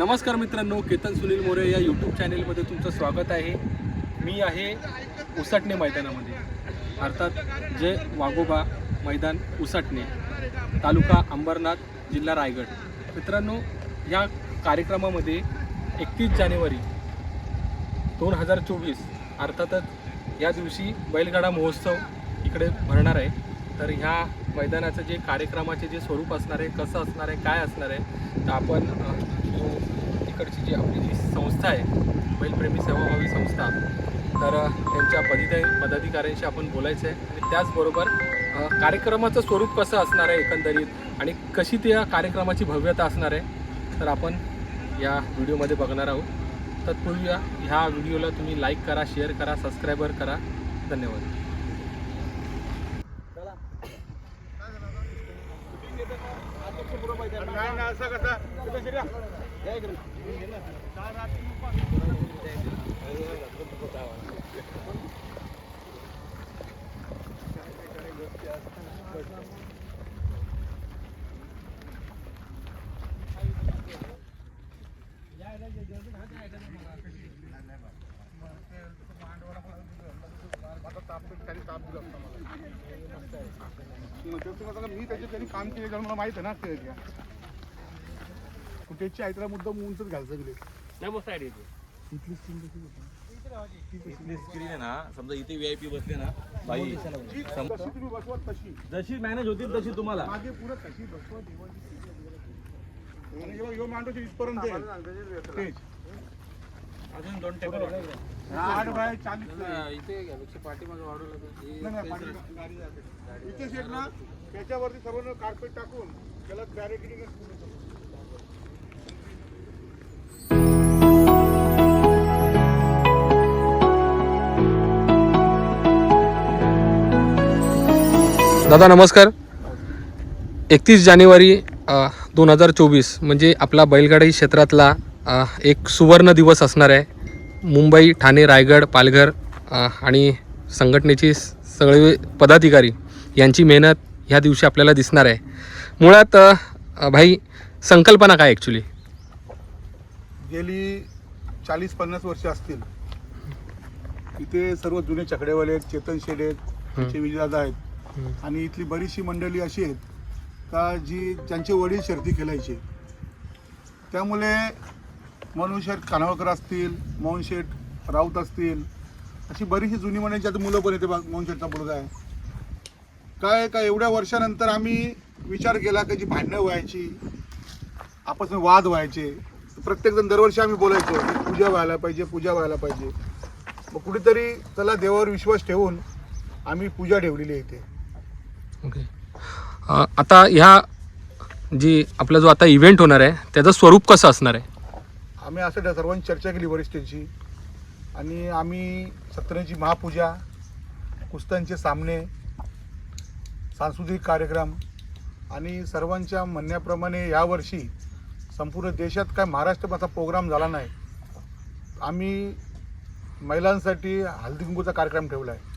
नमस्कार मित्रांनो केतन सुनील मोरे या यूट्यूब चॅनेलमध्ये तुमचं स्वागत आहे. मी आहे उसाटणे मैदानामध्ये. अर्थात जे वाघोबा मैदान उसाटणे तालुका अंबरनाथ जिल्हा रायगड. मित्रांनो या कार्यक्रमामध्ये एकतीस जानेवारी दोन हजार चोवीस अर्थातच या दिवशी बैलगाडा महोत्सव इकडे भरणार आहे. तर ह्या मैदानाचं जे कार्यक्रमाचे जे स्वरूप असणार आहे कसं असणार आहे काय असणार आहे तर आपण जो इकडची जी आपली जी संस्था आहे बैलप्रेमी सेवाभावी संस्था तर त्यांच्या पदिता पदाधिकाऱ्यांशी आपण बोलायचं आहे आणि त्याचबरोबर कार्यक्रमाचं स्वरूप कसं असणार आहे एकंदरीत? आणि कशी त्या कार्यक्रमाची भव्यता असणार आहे? तर आपण या व्हिडिओमध्ये बघणार आहोत. तत्पूर्वी या- ह्या व्हिडिओला तुम्ही लाईक करा शेअर करा सबस्क्रायबर करा. धन्यवाद. मी त्याच्या त्यांनी काम केले कारण मला माहीत आहे ना ते फुटेजची आहे त्याला मुद्दा उंचच घालचं गेले इथली स्कीम कशी होती? इथली स्क्रीन आहे ना समजा इथे व्हीआयपी बसले ना बाई जशी तुम्ही बसवा तशी. जशी मॅनेज होतील तशी तुम्हाला. मागे पुढे कशी बसवा देवाची आणि जेव्हा यो मांडवची इथपर्यंत येईल. अजून दोन टेबल आठ बाय चाळीस नाही, नाही, पाठी- गाडी जाते. इथे ना त्याच्यावरती सर्व कार्पेट टाकून त्याला बॅरिकेडिंग दादा नमस्कार. एकतीस जानेवारी दोन हजार चोवीस म्हणजे आपला बैलगाडी क्षेत्रातला एक सुवर्ण दिवस असणार आहे. मुंबई ठाणे रायगड पालघर आणि संघटनेची सगळे पदाधिकारी यांची मेहनत ह्या दिवशी आपल्याला दिसणार आहे. मुळात भाई संकल्पना काय ॲक्च्युली गेली चाळीस पन्नास वर्ष असतील. इथे सर्व जुने चकडेवाले आहेत चेतन शेड आहेत विजयदादा आहेत. आणि इथली बरीचशी मंडळी अशी आहेत का जी ज्यांचे वडील शर्ती खेळायचे. त्यामुळे मनोज शेठ असतील मोहन शेठ राऊत असतील अशी बरीचशी जुनी मंडळींची आता मुलं पण येते बघ मोहन शेठचा मुलगा आहे. काय का एवढ्या वर्षानंतर आम्ही विचार केला की जी भांडणं व्हायची आपस वाद व्हायचे प्रत्येकजण दरवर्षी आम्ही बोलायचो पूजा व्हायला पाहिजे पूजा व्हायला पाहिजे. मग कुठेतरी त्याला देवावर विश्वास ठेवून आम्ही पूजा ठेवलेली आहे इथे. ओके आता ह्या जी आपला जो आता इव्हेंट होणार आहे त्याचं स्वरूप कसं असणार आहे? आम्ही असं सर्वांनी सर्वांची चर्चा केली वरिष्ठांची. आणि आम्ही सत्रांची महापूजा कुस्त्यांचे सामने सांस्कृतिक कार्यक्रम आणि सर्वांच्या म्हणण्याप्रमाणे यावर्षी संपूर्ण देशात काय महाराष्ट्रमाचा प्रोग्राम झाला नाही. आम्ही महिलांसाठी हळदीकुंकूचा कार्यक्रम ठेवला आहे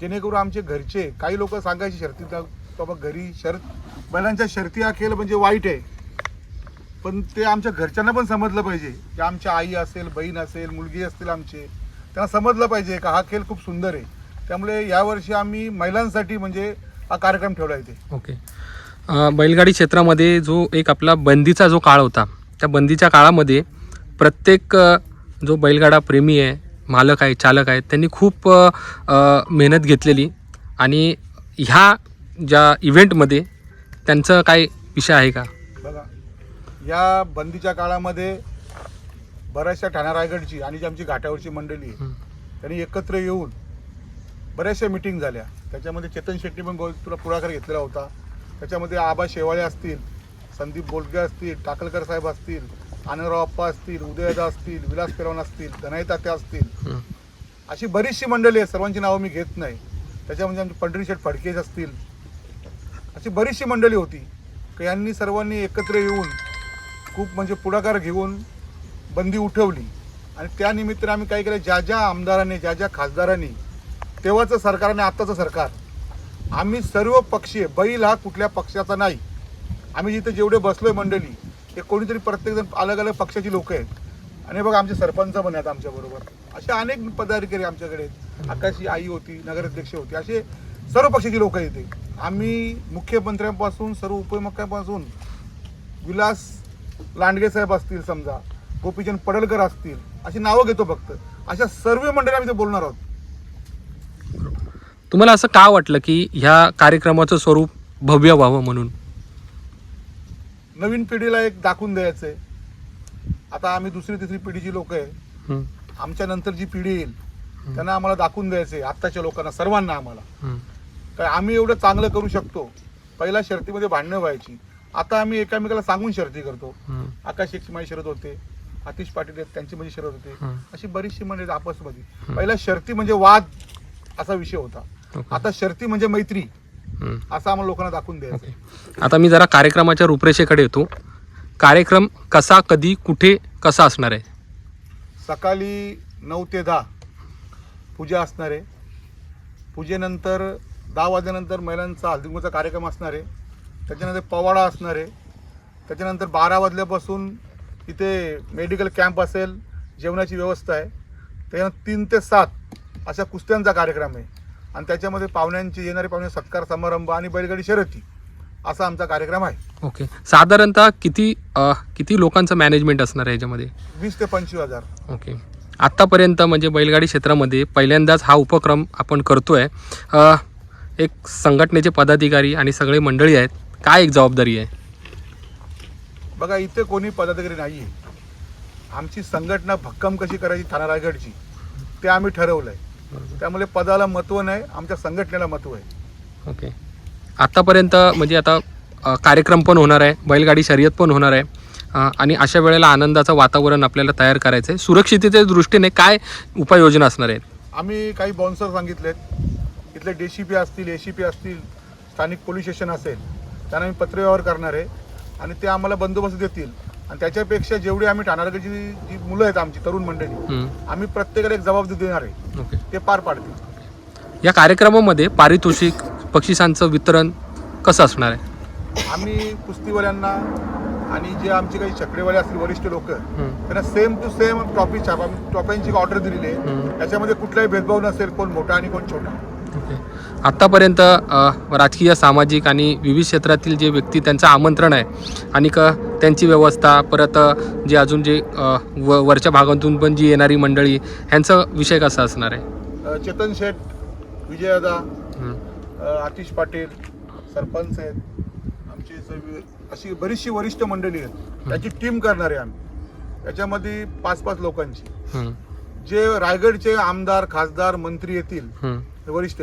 जेणेकरून आमचे घरचे काही लोक सांगायचे शर्ती बाबा घरी शर्त बैलांच्या शर्ती हा खेळ म्हणजे वाईट आहे. पण ते आमच्या घरच्यांना पण समजलं पाहिजे. की आमच्या आई असेल बहीण असेल मुलगी असतील आमचे त्यांना समजलं पाहिजे का हा खेळ खूप सुंदर आहे. त्यामुळे यावर्षी आम्ही महिलांसाठी म्हणजे हा कार्यक्रम ठेवला इथे. ओके. बैलगाडी क्षेत्रामध्ये जो एक आपला बंदीचा जो काळ होता त्या बंदीच्या काळामध्ये प्रत्येक जो बैलगाडा प्रेमी आहे मालक आहे चालक आहेत त्यांनी खूप मेहनत घेतलेली. आणि ह्या ज्या इव्हेंटमध्ये त्यांचं काय विषय आहे का? बघा या बंदीच्या काळामध्ये बऱ्याचशा ठाणा रायगडची आणि जी आमची घाटावरची मंडळी त्यांनी एकत्र येऊन बऱ्याचशा मिटिंग झाल्या. त्याच्यामध्ये चेतन शेट्टी पण तुला पुढाकार घेतलेला होता. त्याच्यामध्ये आबा शेवाळे असतील संदीप बोलगे असतील टाकलकर साहेब असतील आनंदराव अप्पा असतील उदयदा असतील विलास पेरवान असतील धनाई तात्या असतील. अशी बरीचशी मंडळी आहेत सर्वांची नावं मी घेत नाही. त्याच्यामध्ये आमचे पंढरी शेठ फडकेज असतील. अशी बरीचशी मंडळी होती. की यांनी सर्वांनी एकत्र येऊन खूप म्हणजे पुढाकार घेऊन बंदी उठवली. आणि त्या निमित्ताने आम्ही काय केलं ज्या ज्या आमदारांनी ज्या ज्या खासदारांनी तेव्हाचं सरकार आणि आत्ताचं सरकार आम्ही सर्व पक्षीय बैल हा कुठल्या पक्षाचा नाही. आम्ही जिथे जेवढे बसलोय मंडळी हे कोणीतरी प्रत्येकजण अलग अलग पक्षाची लोक आहेत. आणि बघा आमचे सरपंच पण आहेत आमच्या बरोबर. असे अनेक पदाधिकारी आमच्याकडे आहेत. आकाशी आई होती नगराध्यक्ष होती. असे सर्व पक्षाची लोक येते आम्ही मुख्यमंत्र्यांपासून सर्व उपमुख्यांपासून विलास लांडगे साहेब असतील समजा गोपीचंद पडळकर असतील अशी नावं घेतो फक्त. अशा सर्व मंडळी आम्ही ते बोलणार आहोत. तुम्हाला असं का वाटलं की ह्या कार्यक्रमाचं स्वरूप भव्य व्हावं म्हणून? नवीन पिढीला एक दाखवून द्यायचं आहे आता आम्ही दुसरी तिसरी पिढीची लोक आहे. आमच्या नंतर जी पिढी येईल त्यांना आम्हाला दाखवून द्यायचं आहे आत्ताच्या लोकांना सर्वांना आम्हाला. काय आम्ही एवढं चांगलं करू शकतो? पहिल्या शर्तीमध्ये भांडणं व्हायची. आता आम्ही एकामेकाला सांगून शर्ती करतो. आकाश एक माझी शरद होते आतिश पाटील आहेत त्यांची माझी शरद होते. अशी बरीचशी म्हणजे आपसमध्ये. पहिल्या शर्ती म्हणजे वाद असा विषय होता. आता शर्ती म्हणजे मैत्री. असं आम्हाला लोकांना दाखवून द्यायचं. आहे. आता मी जरा कार्यक्रमाच्या रूपरेषेकडे येतो. कार्यक्रम कसा कधी कुठे कसा असणार आहे? सकाळी नऊ ते दहा पूजा असणार आहे. पूजेनंतर दहा वाजल्यानंतर महिलांचा हळदीकुंकूचा कार्यक्रम असणार आहे. त्याच्यानंतर पवाडा असणार आहे. त्याच्यानंतर बारा वाजल्यापासून इथे मेडिकल कॅम्प असेल जेवणाची व्यवस्था आहे. त्याच्यानंतर तीन ते सात अशा कुस्त्यांचा कार्यक्रम आहे. आणि त्याच्यामध्ये पाहुण्यांचे येणारे पाहुणे सत्कार समारंभ आणि बैलगाडी शर्यती असा आमचा कार्यक्रम आहे. ओके. साधारणतः किती अ, किती लोकांचं मॅनेजमेंट असणार आहे याच्यामध्ये? वीस ते पंचवीस हजार. ओके. आत्तापर्यंत म्हणजे बैलगाडी क्षेत्रामध्ये पहिल्यांदाच हा उपक्रम आपण करतोय. अ, एक संघटनेचे पदाधिकारी आणि सगळे मंडळी आहेत. काय एक जबाबदारी आहे? बघा इथे कोणी पदाधिकारी नाही आहे आमची संघटना भक्कम कशी करायची ठाणा रायगडची ते आम्ही ठरवलं आहे त्यामुळे पदाला महत्त्व नाही आमच्या संघटनेला महत्त्व आहे. ओके. आत्तापर्यंत म्हणजे आता कार्यक्रम पण होणार आहे बैलगाडी शर्यत पण होणार आहे आणि अशा वेळेला आनंदाचं वातावरण आपल्याला तयार करायचं आहे सुरक्षिततेच्या दृष्टीने काय उपाययोजना असणार आहेत? आम्ही काही बॉन्सर सांगितलेत. इथले डी सी पी असतील ए सी पी असतील स्थानिक पोलीस स्टेशन असेल त्यांना आम्ही पत्रव्यवहार करणार आहे. आणि ते आम्हाला बंदोबस्त देतील. आणि त्याच्यापेक्षा जेवढी आम्ही ठाणा रायगडची जी मुलं आहेत आमची तरुण मंडळी आम्ही प्रत्येकाला एक जबाबदारी देणार आहे. ओके. ते पार पाडतील. या कार्यक्रमामध्ये पारितोषिक बक्षिसांचं वितरण कसं असणार आहे? आम्ही कुस्तीवाल्यांना आणि जे आमचे काही चकडेवाले असतील वरिष्ठ लोक त्यांना सेम टू सेम ट्रॉफी छाप आम्ही ट्रॉफ्यांची ऑर्डर दिलेली आहे. त्याच्यामध्ये कुठलाही भेदभाव नसेल कोण मोठा आणि कोण छोटा. ओके. आत्तापर्यंत राजकीय सामाजिक आणि विविध क्षेत्रातील जे व्यक्ती त्यांचं आमंत्रण आहे आणि क त्यांची व्यवस्था परत जे अजून जे व वरच्या भागातून पण जी येणारी मंडळी ह्यांचा विषय कसा असणार आहे? चेतन शेठ विजयदा आतिश पाटील सरपंच आहेत. आमची अशी बरीचशी वरिष्ठ मंडळी आहेत. त्याची टीम करणार आहे आम्ही. त्याच्यामध्ये पाच पाच लोकांची जे रायगडचे आमदार खासदार मंत्री येतील वरिष्ठ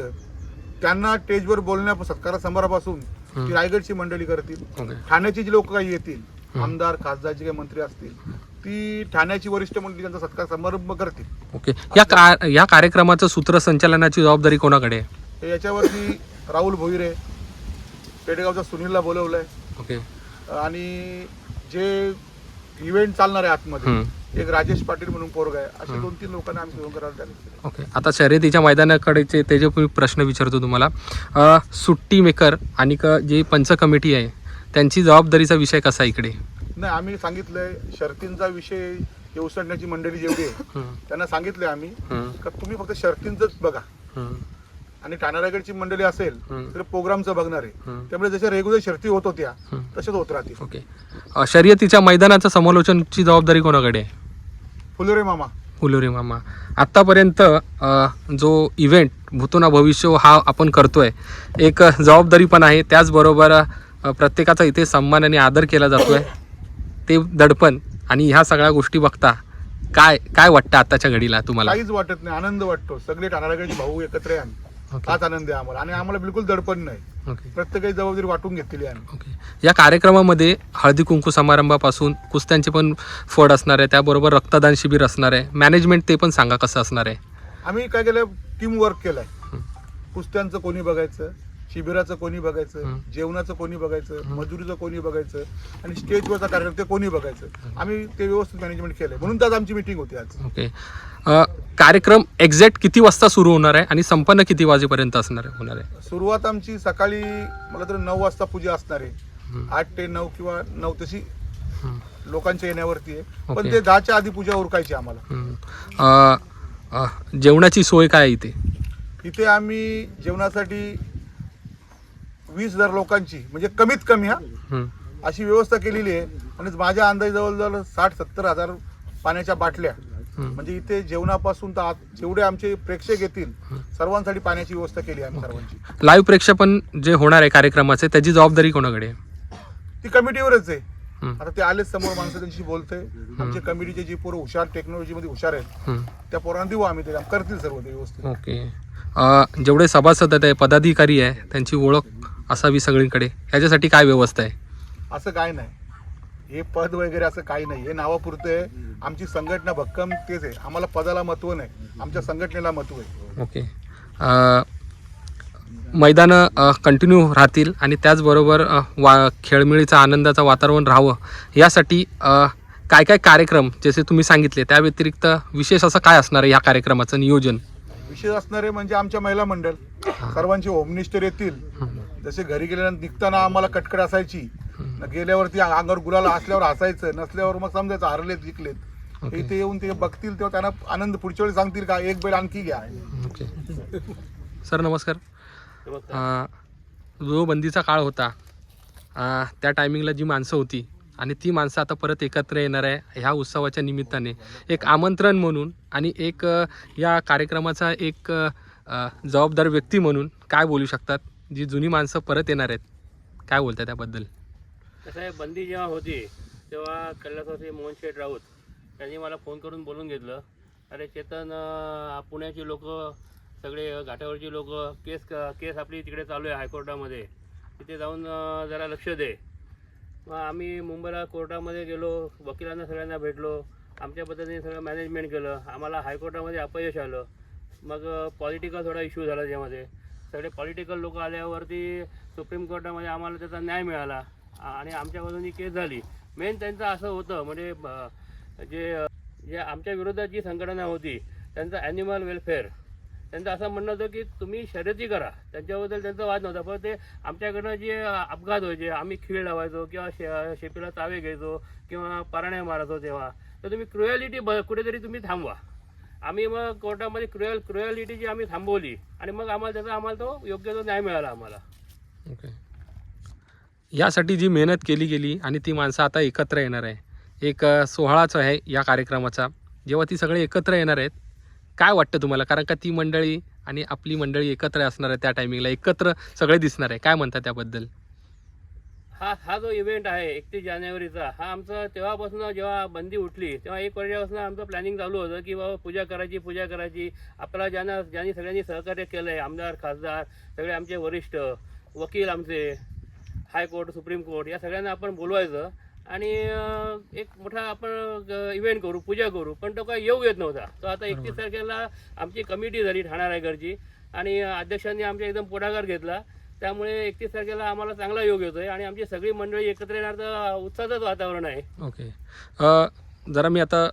त्यांना स्टेजवर बोलण्या सत्कार समारापासून ती रायगडची मंडळी करतील. ठाण्याची जी लोक काही येतील आमदार खासदार जे काही मंत्री असतील ती ठाण्याची वरिष्ठ मंडळी त्यांचा सत्कार समारंभ करतील. ओके. या का या कार्यक्रमाचं सूत्रसंचालनाची जबाबदारी कोणाकडे आहे? याच्यावरती राहुल भोईरे पेडगावचा सुनीलला बोलवलंय. ओके. आणि जे इव्हेंट चालणार आहे आतमध्ये. एक राजेश पाटील म्हणून पोरग आहे. अशा दोन तीन लोकांना आम्ही घेऊन करायला तयार ओके. आता शर्यतीच्या मैदानाकडेचे ते जे मी प्रश्न विचारतो तुम्हाला अ, सुट्टी मेकर आणि क जे पंच कमिटी आहे त्यांची जबाबदारीचा विषय कसा आहे इकडे? नाही आम्ही सांगितलंय शर्तींचा विषय हे मंडळी जेवढी आहे हम्म, त्यांना सांगितलंय आम्ही. हम्म, का तुम्ही फक्त शर्तींचंच बघा. हम्म, आणि ठाणा रायगडची मंडळी असेल हम्म. तर प्रोग्रामचं बघणार आहे. हम्म. त्यामुळे जशा रेग्युलर शर्ती होत होत्या हम्म. तशाच होत राहतील. ओके. अ, शर्यतीच्या मैदानाचं समालोचनची जबाबदारी कोणाकडे आहे? फुलोरे मामा. फुलोरी मामा. आत्तापर्यंत जो इव्हेंट भूतोना भविष्य हा आपण करतोय एक जबाबदारी पण आहे. त्याचबरोबर प्रत्येकाचा इथे सन्मान आणि आदर केला जातोय. ते दडपण आणि ह्या सगळ्या गोष्टी बघता काय काय वाटतं आताच्या घडीला तुम्हाला? काहीच वाटत नाही. आनंद वाटतो. सगळे रायगडचे भाऊ एकत्र आहे हाच आनंद आहे आम्हाला. आणि आम्हाला बिलकुल दडपण नाही. ओके. प्रत्येकाची जबाबदारी वाटून घेतलेली आहे आम्ही. ओके. या कार्यक्रमामध्ये हळदी कुंकू समारंभापासून कुस्त्यांचे पण फड असणार आहे त्याबरोबर रक्तदान शिबिर असणार आहे. मॅनेजमेंट ते पण सांगा कसं असणार आहे. आम्ही काय केलं टीम वर्क केलंय. कुस्त्यांचं कोणी बघायचं? शिबिराचं कोणी बघायचं. जेवणाचं कोणी बघायचं मजुरीचं कोणी बघायचं आणि स्टेजवरचा कार्यक्रम ते कोणी बघायचं. आम्ही ते व्यवस्थित मॅनेजमेंट केलंय. म्हणून आज आमची मिटिंग होती आज. ओके. कार्यक्रम एक्झॅक्ट किती वाजता सुरू होणार आहे आणि संपन्न किती वाजेपर्यंत असणार आहे होणार आहे? सुरुवात आमची सकाळी मला तर नऊ वाजता पूजा असणार आहे. आठ ते नऊ किंवा नऊ तशी. लोकांच्या येण्यावरती आहे. पण. ते दहाच्या आधी पूजा उरकायची आम्हाला. जेवणाची सोय काय आहे इथे? इथे आम्ही जेवणासाठी वीस हजार लोकांची म्हणजे कमीत कमी हा. अशी व्यवस्था केलेली आहे. आणि माझ्या अंदाजे जवळजवळ साठ सत्तर हजार पाण्याच्या बाटल्या. म्हणजे इथे जेवणापासून तर जेवढे आमचे प्रेक्षक येतील सर्वांसाठी पाण्याची व्यवस्था केली आहे आम्ही सर्वांची. लाईव्ह प्रेक्षेपण जे होणार आहे कार्यक्रमाचे त्याची जबाबदारी कोणाकडे ती कमिटीवरच आहे. आता ते आलेच समोर माणसं त्यांची बोलते आमचे कमिटीचे जी पोरं हुशार टेक्नॉलॉजीमध्ये हुशार आहेत. त्या पोरांना देऊ आम्ही ते करतील सर्व ते व्यवस्थित. ओके. जेवढे सभासद आहेत पदाधिकारी आहे त्यांची ओळख असावी सगळीकडे? ह्याच्यासाठी काय व्यवस्था आहे? असं काय नाही. हे पद वगैरे असं काही नाही. हे नावापुरतं आहे. आमची संघटना भक्कम तेच आहे. आम्हाला पदाला महत्त्व नाही. आमच्या संघटनेला महत्त्व आहे. ओके. अ, मैदानं कंटिन्यू राहतील आणि त्याचबरोबर अ, वा खेळमेळीचं आनंदाचं वातावरण राहावं. यासाठी अ, काय काय कार्यक्रम जसे तुम्ही सांगितले त्या व्यतिरिक्त विशेष असं काय असणार आहे ह्या कार्यक्रमाचं नियोजन? विशेष असणारे म्हणजे आमच्या महिला मंडळ. सर्वांचे होमनिस्टर येतील. जसे घरी गेल्यानंतर निघताना आम्हाला कटकट असायची. न गेल्यावरती अंगावर गुलाला असल्यावर हसायचं नसल्यावर मग समजायचं हरलेत जिंकलेत. इथे येऊन ते बघतील तेव्हा त्यांना आनंद पुढच्या वेळी सांगतील का एक बैल आणखी घ्या. सर नमस्कार. जो बंदीचा काळ होता त्या टायमिंगला जी माणसं होती आणि ती माणसं आता परत एकत्र येणार आहे ह्या उत्सवाच्या निमित्ताने. एक आमंत्रण म्हणून आणि एक या कार्यक्रमाचा एक जबाबदार व्यक्ती म्हणून काय बोलू शकतात? जी जुनी माणसं परत येणार आहेत. काय बोलतात त्याबद्दल? कसं आहे बंदी जेव्हा होती तेव्हा कैलासवासी मोहन शेठ राऊत त्यांनी मला फोन करून बोलून घेतलं. अरे चेतन पुण्याची लोक सगळे घाटावरची लोक केस केस आपली तिकडे चालू आहे हायकोर्टामध्ये. तिथे जाऊन जरा लक्ष दे. मग आम्ही मुंबईला कोर्टामध्ये गेलो वकिलांना सगळ्यांना भेटलो. आमच्या पद्धतीने सगळं मॅनेजमेंट केलं. आम्हाला हायकोर्टामध्ये अपयश आलं. मग पॉलिटिकल थोडा इश्यू झाला त्यामध्ये. सगळे पॉलिटिकल लोक आल्यावरती सुप्रीम कोर्टामध्ये आम्हाला त्याचा न्याय मिळाला. आणि आमच्या बाजूनी केस झाली. मेन त्यांचं असं होतं म्हणजे जे जे आमच्या विरोधात जी संघटना होती त्यांचं ॲनिमल वेलफेअर त्यांचं असं म्हणणं होतं की तुम्ही शर्यती करा. त्यांच्याबद्दल त्यांचा वाद नव्हता पण ते आमच्याकडनं जे अपघात व्हायचे आम्ही खीळ लावायचो किंवा शे शेपीला तावे घ्यायचो किंवा पराण्या मारायचो तेव्हा तर तुम्ही क्रुएलिटी ब कुठेतरी तुम्ही थांबवा. आम्ही मग कोर्टामध्ये क्रुएल क्रुएलिटी जी आम्ही थांबवली आणि मग आम्हाला त्याचा आम्हाला तो योग्य तो न्याय मिळाला आम्हाला. ओके. यासाठी जी मेहनत केली गेली आणि ती माणसं आता एकत्र येणार आहे. एक सोहळाच आहे या कार्यक्रमाचा. जेव्हा ती सगळे एकत्र येणार आहेत काय वाटतं तुम्हाला? कारण का ती मंडळी आणि आपली मंडळी एकत्र असणार आहे त्या टायमिंगला एकत्र सगळे दिसणार आहे. काय म्हणतात त्याबद्दल? हा हा जो इव्हेंट आहे एकतीस जानेवारीचा हा आमचा तेव्हापासून जेव्हा बंदी उठली तेव्हा एक वर्षापासून आमचं प्लॅनिंग चालू होतं की बाबा पूजा करायची पूजा करायची. आपल्याला ज्यांना ज्यांनी सगळ्यांनी सहकार्य केलं आहे आमदार खासदार सगळे आमचे वरिष्ठ वकील आमचे हायकोर्ट सुप्रीम कोर्ट या सगळ्यांना आपण बोलवायचं. आणि एक मोठा आपण इव्हेंट करू पूजा करू पण तो काही येऊ येत नव्हता. तो आता एकतीस तारखेला आमची कमिटी झाली ठाणा रायगडची आणि अध्यक्षांनी आमच्या एकदम पुढाकार घेतला. त्यामुळे एकतीस तारखेला आम्हाला चांगला योग येतोय आणि आमची सगळी मंडळी एकत्र येणार तर उत्साहाचं वातावरण आहे. ओके. अ, जरा मी आता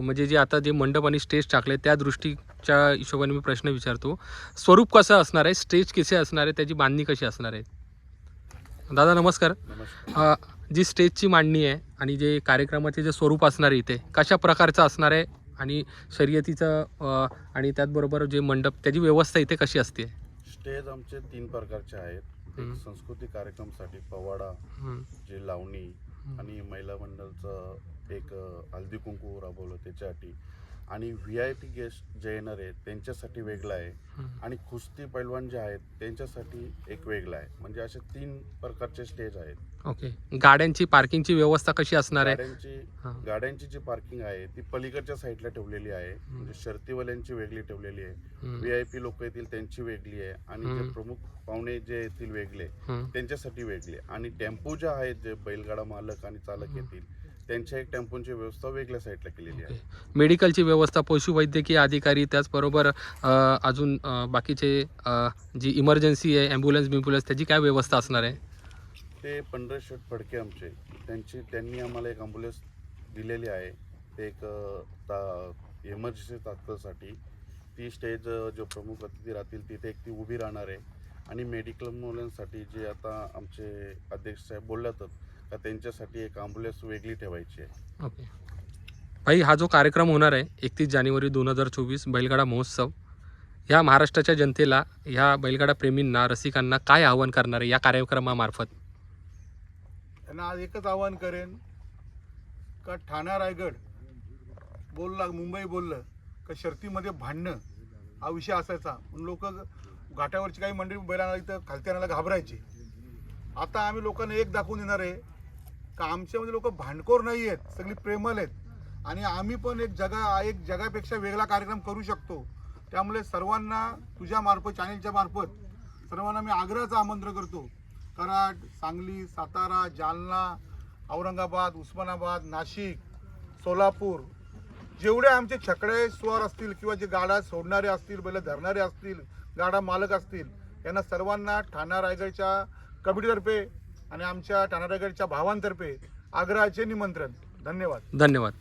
म्हणजे जे आता जे मंडप आणि स्टेज टाकले त्या दृष्टीच्या हिशोबाने मी प्रश्न विचारतो. स्वरूप कसं असणार आहे? स्टेज कसे असणार आहे? त्याची बांधणी कशी असणार आहे? दादा नमस्कार. अ, जी स्टेजची मांडणी आहे आणि जे कार्यक्रमाचे जे स्वरूप असणार आहे इथे कशा प्रकारचं असणार आहे आणि शर्यतीचं आणि त्याचबरोबर जे मंडप त्याची व्यवस्था इथे कशी असते स्टेज आमचे तीन प्रकारचे आहेत. एक सांस्कृतिक कार्यक्रमसाठी पवाडा जे लावणी. आणि महिला मंडळचं एक अ, हळदी कुंकू राबवलं त्याच्यासाठी आणि व्ही आय पी गेस्ट जे येणार आहेत त्यांच्यासाठी वेगळं आहे. आणि कुस्ती पैलवान जे आहेत त्यांच्यासाठी एक वेगळं आहे. म्हणजे असे तीन प्रकारचे स्टेज आहेत. ओके गाड्यांची पार्किंगची व्यवस्था कशी असणार आहे? गाड्यांची. गाड्यांची जी पार्किंग आहे ती पलीकडच्या साईडला ठेवलेली आहे. म्हणजे शर्तीवाल्यांची वेगळी ठेवलेली आहे. व्ही आय पी लोक येतील त्यांची वेगळी आहे. आणि. जे प्रमुख पाहुणे जे येतील वेगळे. त्यांच्यासाठी वेगळे. आणि टेम्पो जे आहेत जे बैलगाडा मालक आणि चालक येतील त्यांच्या एक टेम्पोची व्यवस्था वेगळ्या साईडला केलेली आहे. मेडिकलची व्यवस्था पशुवैद्यकीय अधिकारी त्याचबरोबर अ, अजून अ, बाकीचे अ, जी इमर्जन्सी आहे ॲम्ब्युलन्स बिम्ब्युलन्स त्याची काय व्यवस्था असणार आहे? ते पंधरा शेट फडके आमचे. त्यांची त्यांनी आम्हाला एक ॲम्ब्युलन्स दिलेली आहे. ते एक अ, ता इमर्जन्सी तात्काळसाठी. ती स्टेज अ, जो प्रमुख अतिथी राहतील तिथे एक ती उभी राहणार आहे. आणि मेडिकल मुलांसाठी जे आता आमचे अध्यक्ष साहेब बोलल्यातच का त्यांच्यासाठी एक ॲम्ब्युलन्स वेगळी ठेवायची आहे. ओके. भाई हा जो कार्यक्रम होणार आहे एकतीस जानेवारी दोन हजार चोवीस बैलगाडा महोत्सव ह्या महाराष्ट्राच्या जनतेला ह्या बैलगाडा प्रेमींना रसिकांना काय आवाहन करणार आहे या कार्यक्रमामार्फत? त्यांना आज एकच आवाहन करेन का ठाणा रायगड बोलला मुंबई बोललं का शर्तीमध्ये भांडणं हा विषय असायचा. लोक घाटावरची काही मंडळी बैलांना इथं खालती आणायला घाबरायची. आता आम्ही लोकांना एक दाखवून देणार आहे का आमच्यामध्ये म्हणजे लोक भांडखोर नाही आहेत सगळी प्रेमल आहेत. आणि आम्ही पण एक जगा एक जगापेक्षा वेगळा कार्यक्रम करू शकतो. त्यामुळे सर्वांना तुझ्या मार्फत चॅनेलच्या मार्फत सर्वांना मी आग्रहाचं आमंत्रण करतो. कराड सांगली सातारा जालना औरंगाबाद उस्मानाबाद नाशिक सोलापूर जेवढे आमचे छकडे स्वर असतील किंवा जे गाडा सोडणारे असतील बैल धरणारे असतील गाडा मालक असतील यांना सर्वांना ठाणा रायगडच्या कमिटीतर्फे आणि आमच्या ठाणा भावांतर्फे आग्रहाचे निमंत्रण. धन्यवाद. धन्यवाद.